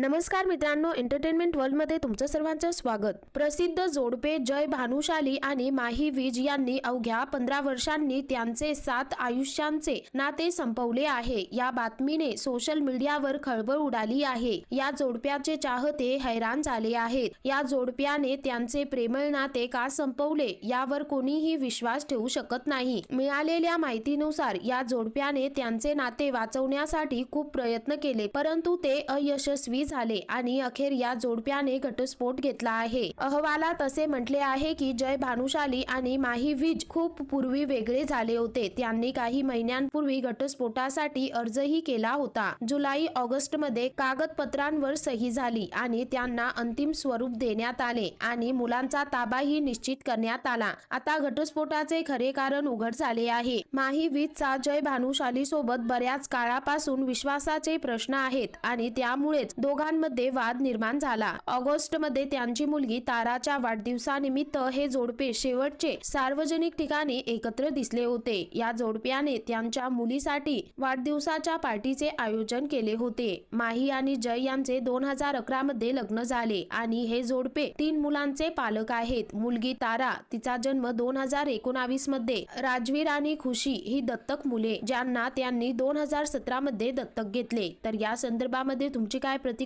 नमस्कार मित्रांनो एंटरटेनमेंट वर्ल्डमध्ये तुमचं सर्वांचं स्वागत. प्रसिद्ध जोडपे जय भानुशाली आणि माही विज यांनी अवघ्या पंधरा वर्षांनी त्यांचे सात आयुष्यांचे नाते संपवले आहे. या बातमीने सोशल मीडियावर खळबळ उडाली आहे. या जोडप्याचे चाहते हैराण झाले आहेत. या जोडप्याने त्यांचे प्रेमळ नाते का संपवले यावर कोणीही विश्वास ठेवू शकत नाही. मिळालेल्या माहितीनुसार या जोडप्याने त्यांचे नाते वाचवण्यासाठी खूप प्रयत्न केले परंतु ते अयशस्वी झाले आणि अखेर या जोडप्याने घटस्फोट घेतला आहे. अहवालात असे म्हटले आहे की जय भानुशाली आणि माही विज खूप पूर्वी वेगळे झाले होते. त्यांनी काही महिन्यांपूर्वी घटस्फोटासाठी अर्जही केला होता. जुलै ऑगस्टमध्ये कागदपत्रांवर सही झाली आणि त्यांना अंतिम स्वरूप देण्यात आले आणि मुलांचा ताबाही निश्चित करण्यात आला. आता घटस्फोटाचे खरे कारण उघड झाले आहे. माही विजचा जय भानुशाली सोबत बऱ्याच काळापासून विश्वासाचे प्रश्न आहेत आणि त्यामुळेच दोघांमध्ये वाद निर्माण झाला. ऑगस्टमध्ये त्यांची मुलगी ताराच्या वाढदिवसानिमित्त हे जोडपे शेवटचे सार्वजनिक ठिकाणी एकत्र दिसले होते. या जोडप्याने त्यांच्या मुलीसाठी वाढदिवसाच्या पार्टीचे आयोजन केले होते. माही आणि जय यांचे दोन हजार अकरा मध्ये लग्न झाले आणि हे जोडपे तीन मुलांचे पालक आहेत. मुलगी तारा तिचा जन्म दोन हजार एकोणावीसमध्ये राजवीर आणि खुशी ही दत्तक मुले ज्यांना त्यांनी दोन हजार सतरा मध्ये दत्तक घेतले. तर या संदर्भामध्ये तुमची काय